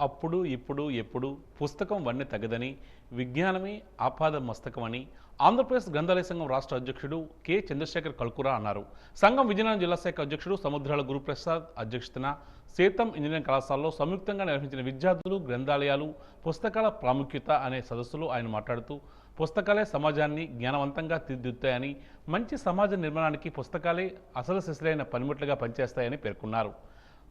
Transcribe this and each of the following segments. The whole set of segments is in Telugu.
అప్పుడు ఇప్పుడు ఎప్పుడు పుస్తకం వన్నె తగదని విజ్ఞానమే ఆపాద మస్తకమని ఆంధ్రప్రదేశ్ గ్రంథాలయ సంఘం రాష్ట్ర అధ్యక్షుడు కె. చంద్రశేఖర్ కల్కురా అన్నారు. సంఘం విజయనగరం జిల్లా శాఖ అధ్యక్షుడు సముద్రాల గురుప్రసాద్ అధ్యక్షతన సీతం ఇంజనీరింగ్ కళాశాలలో సంయుక్తంగా నిర్వహించిన విద్యార్థులు గ్రంథాలయాలు పుస్తకాల ప్రాముఖ్యత అనే సదస్సులో ఆయన మాట్లాడుతూ పుస్తకాలే సమాజాన్ని జ్ఞానవంతంగా తీర్దిద్దుతాయని మంచి సమాజ నిర్మాణానికి పుస్తకాలే అసలు శిశులైన పనిముట్లుగా పనిచేస్తాయని పేర్కొన్నారు.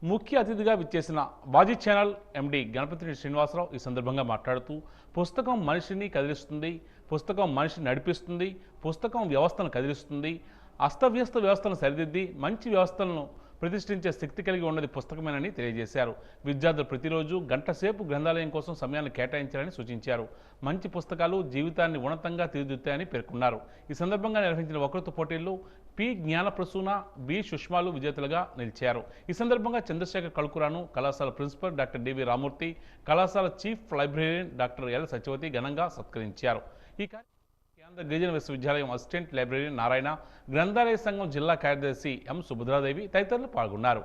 ముఖ్య అతిథిగా విచ్చేసిన వాజీ ఛానల్ ఎండి గణపతి శ్రీనివాసరావు ఈ సందర్భంగా మాట్లాడుతూ పుస్తకం మనిషిని కదిలిస్తుంది పుస్తకం మనిషిని నడిపిస్తుంది పుస్తకం వ్యవస్థను కదిలిస్తుంది అస్తవ్యస్త వ్యవస్థను సరిదిద్ది మంచి వ్యవస్థలను ప్రతిష్ఠించే శక్తి కలిగి ఉన్నది పుస్తకమేనని తెలియజేశారు. విద్యార్థులు ప్రతిరోజు గంట సేపు గ్రంథాలయం కోసం సమయాన్ని కేటాయించాలని సూచించారు. మంచి పుస్తకాలు జీవితాన్ని ఉన్నతంగా తీర్చిదిద్దుతాయని పేర్కొన్నారు. ఈ సందర్భంగా నిర్వహించిన వక్తృత్వ పోటీల్లో పి. జ్ఞానప్రసూన బి. సుష్మాలు విజేతలుగా నిలిచారు. ఈ సందర్భంగా చంద్రశేఖర్ కల్కురాను కళాశాల ప్రిన్సిపల్ డాక్టర్ డివి రామూర్తి కళాశాల chief librarian doctor L Satyavathi ఘనంగా సత్కరించారు. ఈ కార్యక్రమం కేంద్ర గిరిజన విశ్వవిద్యాలయం అసిస్టెంట్ లైబ్రరీ నారాయణ గ్రంథాలయ సంఘం జిల్లా కార్యదర్శి ఎం సుభద్రాదేవి తదితరులు పాల్గొన్నారు.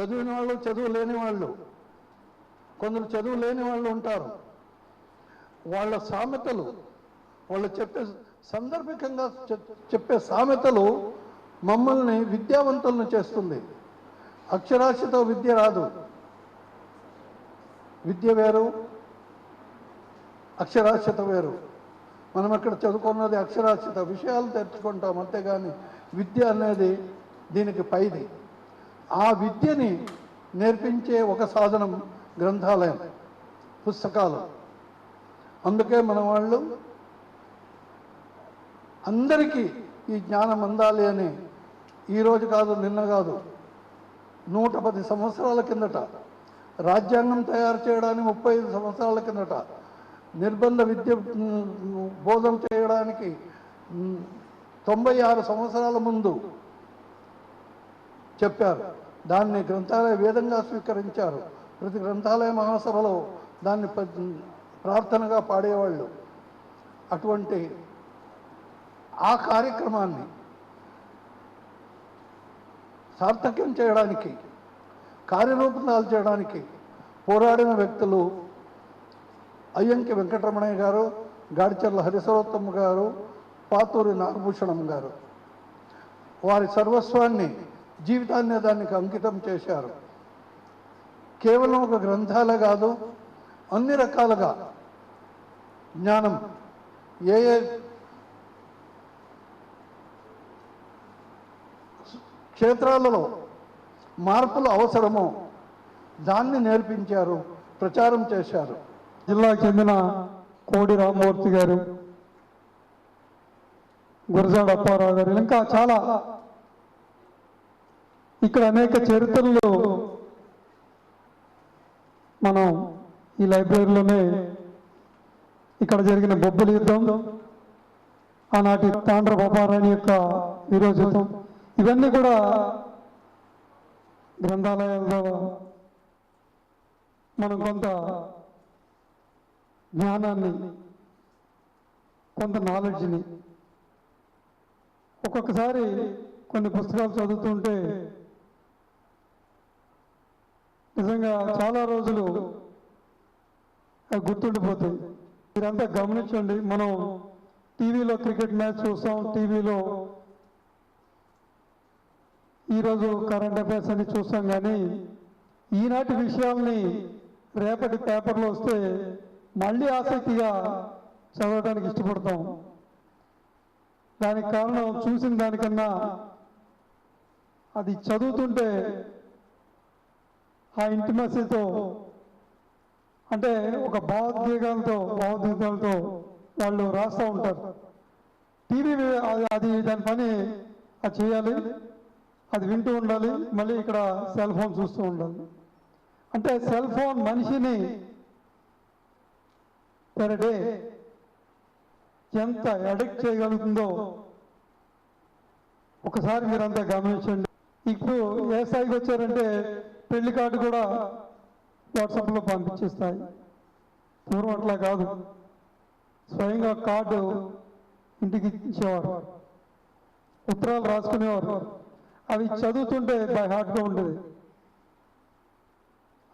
చదివిన వాళ్ళు చదువు లేని వాళ్ళు. కొందరు చదువు లేని వాళ్ళు ఉంటారు. వాళ్ళ సామెతలు వాళ్ళు చెప్పే సందర్భికంగా చె- చెప్పే సామెతలు మమ్మల్ని విద్యావంతులను చేస్తుంది. అక్షరాస్యత విద్య రాదు. విద్య వేరు అక్షరాస్యత వేరు. మనం అక్కడ చదువుకున్నది అక్షరాస్యత. విషయాలు తెచ్చుకుంటాం అంతేగాని విద్య అనేది దీనికి పైది. ఆ విద్యని నేర్పించే ఒక సాధనం గ్రంథాలయం పుస్తకాలు. అందుకే మన వాళ్ళు అందరికీ ఈ జ్ఞానం అందాలి అని ఈరోజు కాదు నిన్న కాదు నూట పది సంవత్సరాల కిందట రాజ్యాంగం తయారు చేయడానికి ముప్పై ఐదు సంవత్సరాల కిందట నిర్బంధ విద్య బోధన చేయడానికి తొంభై ఆరు సంవత్సరాల ముందు చెప్పారు. దాన్ని గ్రంథాలయ వేదంగా స్వీకరించారు. ప్రతి గ్రంథాలయ మహాసభలో దాన్ని ప్రార్థనగా పాడేవాళ్ళు. అటువంటి ఆ కార్యక్రమాన్ని సార్థక్యం చేయడానికి కార్యరూపణాలు చేయడానికి పోరాడిన వ్యక్తులు అయ్యంకి వెంకటరమణయ్య గారు గాడిచర్ల హరిసరోత్తమ్మ గారు పాతూరి నాగభూషణం గారు. వారి సర్వస్వాన్ని జీవితాన్ని దానికి అంకితం చేశారు. కేవలం ఒక గ్రంథాలే కాదు అన్ని రకాలుగా జ్ఞానం ఏ ఏ క్షేత్రాలలో మార్పులు అవసరమో దాన్ని నేర్పించారు ప్రచారం చేశారు. జిల్లాకు చెందిన కోడి రామమూర్తి గారు గురజాడ అప్పారావు గారు ఇంకా చాలా ఇక్కడ అనేక చరిత్రలు మనం ఈ లైబ్రరీలోనే ఇక్కడ జరిగిన బొబ్బుల యుద్ధం ఆనాటి తాండ్ర బాబారాణి యొక్క విరోచితం ఇవన్నీ కూడా గ్రంథాలయాల్లో మనం కొంత జ్ఞానాన్ని కొంత నాలెడ్జ్ని ఒక్కొక్కసారి కొన్ని పుస్తకాలు చదువుతుంటే నిజంగా చాలా రోజులు గుర్తుండిపోతాయి. మీరంతా గమనించండి మనం టీవీలో క్రికెట్ మ్యాచ్ చూస్తాం టీవీలో ఈరోజు కరెంట్ అఫైర్స్ అని చూస్తాం కానీ ఈనాటి విషయాల్ని రేపటి పేపర్లో వస్తే మళ్ళీ ఆసక్తిగా చదవడానికి ఇష్టపడతాం. దానికి కారణం చూసిన దానికన్నా అది చదువుతుంటే ఆ ఇంటిమసీతో అంటే ఒక భావోద్వేగాలతో భావోద్వేగాలతో వాళ్ళు రాస్తూ ఉంటారు. టీవీ అది అది దాని పని అది చేయాలి అది వింటూ ఉండాలి మళ్ళీ ఇక్కడ సెల్ ఫోన్ చూస్తూ ఉండాలి. అంటే సెల్ ఫోన్ మనిషిని పెర్ డే ఎంత అడిక్ట్ చేయగలుగుతుందో ఒకసారి మీరంతా గమనించండి. ఇప్పుడు ఏ స్థాయికి వచ్చారంటే పెళ్ళి కార్డు కూడా వాట్సాప్లో పంపించేస్తాయి. పూర్వం అట్లా కాదు. స్వయంగా కార్డు ఇంటికి ఇచ్చేవారు. ఉత్తరాలు రాసుకునేవారు. అవి చదువుతుంటే బై హార్ట్గా ఉండేది.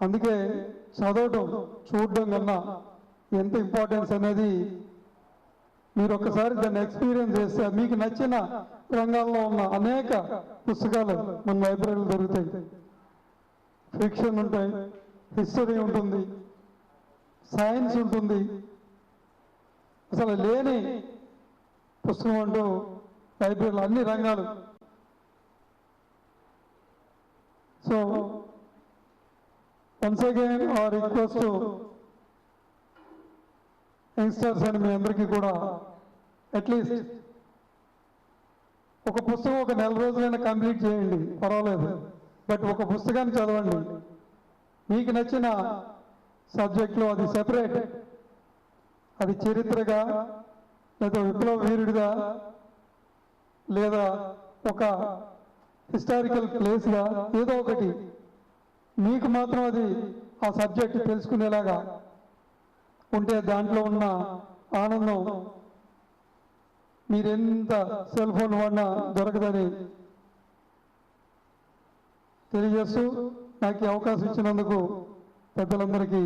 అందుకే చదవటం చూడడం కన్నా ఎంత ఇంపార్టెన్స్ అనేది మీరు ఒకసారి దాన్ని ఎక్స్పీరియన్స్ చేస్తే మీకు నచ్చిన రంగాల్లో ఉన్న అనేక పుస్తకాలు మన లైబ్రరీలో దొరుకుతాయి. ఫిక్షన్ ఉంటాయి హిస్టరీ ఉంటుంది సైన్స్ ఉంటుంది. అసలు లేని పుస్తకం అంటూ లైబ్రరీలో అన్ని రంగాలు. సో వన్స్ అగైన్ ఆ రిక్వెస్ట్ యంగ్స్టర్స్ అని మీ అందరికీ కూడా అట్లీస్ట్ ఒక పుస్తకం ఒక నెల రోజులైనా కంప్లీట్ చేయండి పర్వాలేదు. బట్ ఒక పుస్తకాన్ని చదవండి. మీకు నచ్చిన సబ్జెక్ట్లో అది సెపరేట్. అది చరిత్రగా లేదా విప్లవ వీరుడిగా లేదా ఒక హిస్టారికల్ ప్లేస్గా ఏదో ఒకటి. మీకు మాత్రం అది ఆ సబ్జెక్ట్ తెలుసుకునేలాగా ఉంటే దాంట్లో ఉన్న ఆనందం మీరెంత సెల్ ఫోన్ వాడినా దొరకదని తెలియజేస్తూ నాకు అవకాశం ఇచ్చినందుకు పెద్దలందరికీ